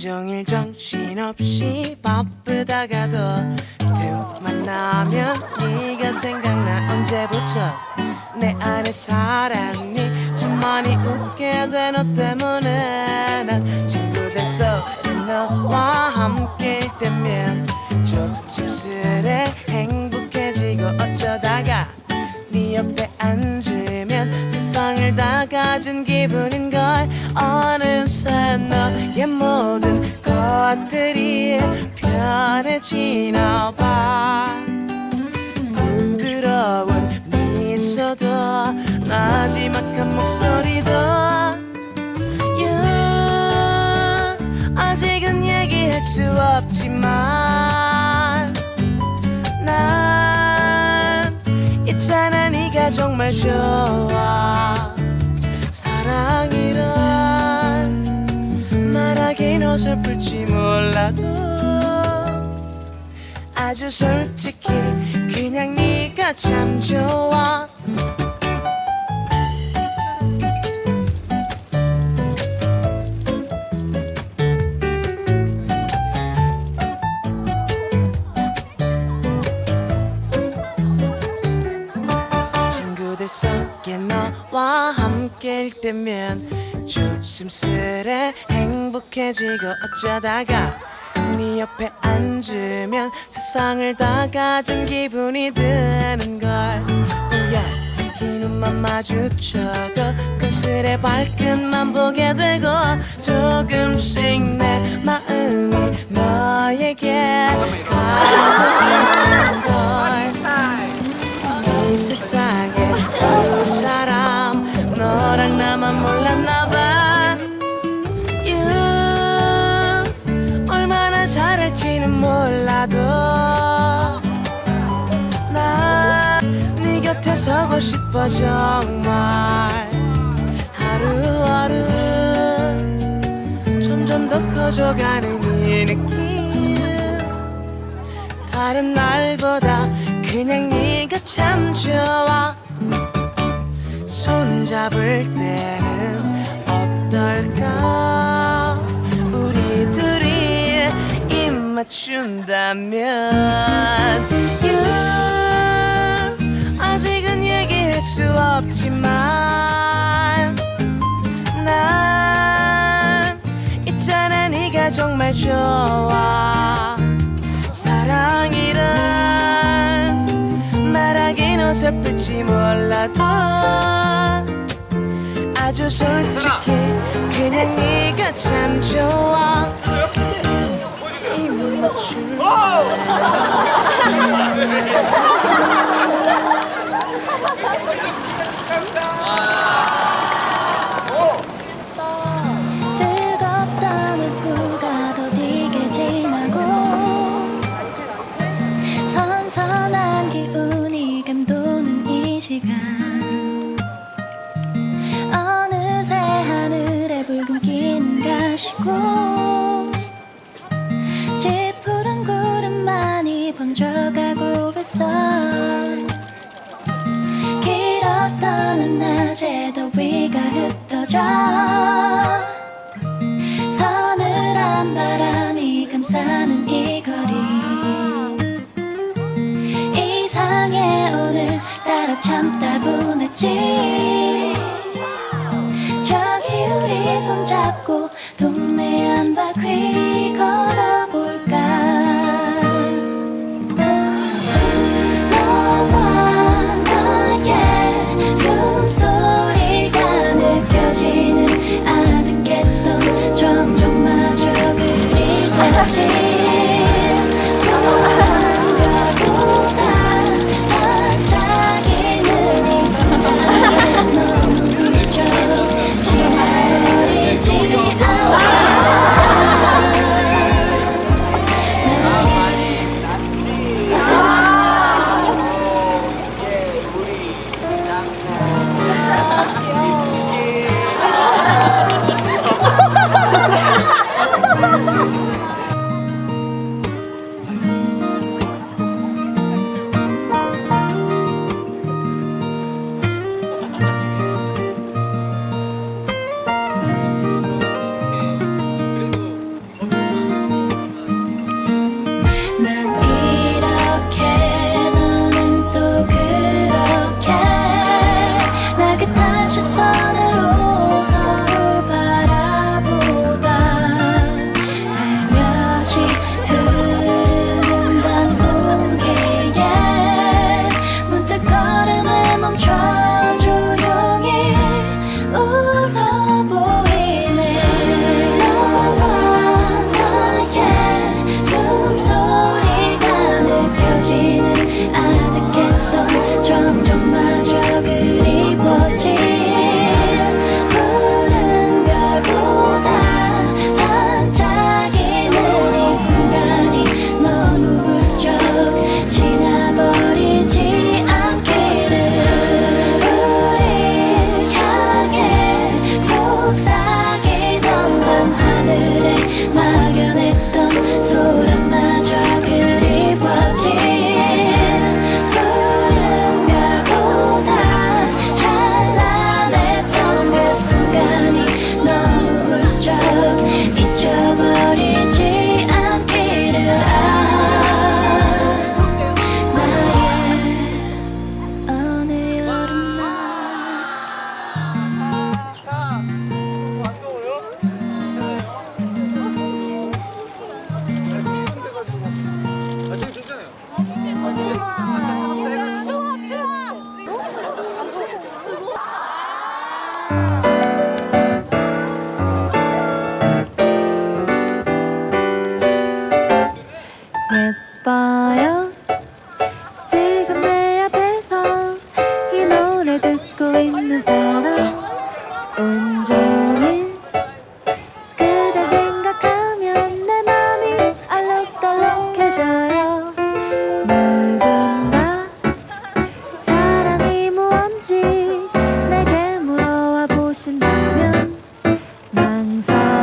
온종일 정신없이 바쁘다가도 틈만 나면 네가 생각나 언제부터 내 안에 사람이 참 많이 웃게 돼 너 때문에 난 친구들 속에 너와 함께일 때면 조심스레 행복해지고 어쩌다가 네 옆에 세상을 다 가진 기분인걸 어느새 너의 모든 것들이 편해지나 봐. 부드러운 미소도 마지막한 목소리도 yeah, 아직은 얘기할 수 없지만 난 있잖아 네가 정말 좋아 아주 솔직히 그냥 네가 참 좋아. 친구들 속에 너와 함께일 때면 조심스레 행복해지고 어쩌다가 네 옆에 앉으면 세상을 다 가진 기분이 드는 걸 yeah. 이 눈만 마주쳐도 금슬의 발끝만 보게 되고 조금씩 내 마음이 너에게 가고 있는 걸이 세상에 두 사람 너랑 나만 몰랐 싶어 정말. 하루하루 점점 더 커져가는 이 느낌. 다른 날보다 그냥 네가 참 좋아. 손잡을 때는 어떨까? 우리 둘이 입 맞춘다면. You 수 없지만 난 있잖아 네가 정말 좋아. 사랑이란 말하긴 어설플지 몰라도 아주 솔직히 그냥 네가 참 좋아 길었던 낮에 더위가 흩어져. 서늘한 바람이 감싸는 이 거리. 이상해 오늘 따라 참 따분했지. 저기 우리 손잡고 동네 한 바퀴 온종일 그댈 생각하면 내 맘이 알록달록해져요. 누군가 사랑이 뭔지 내게 물어와 보신다면 난사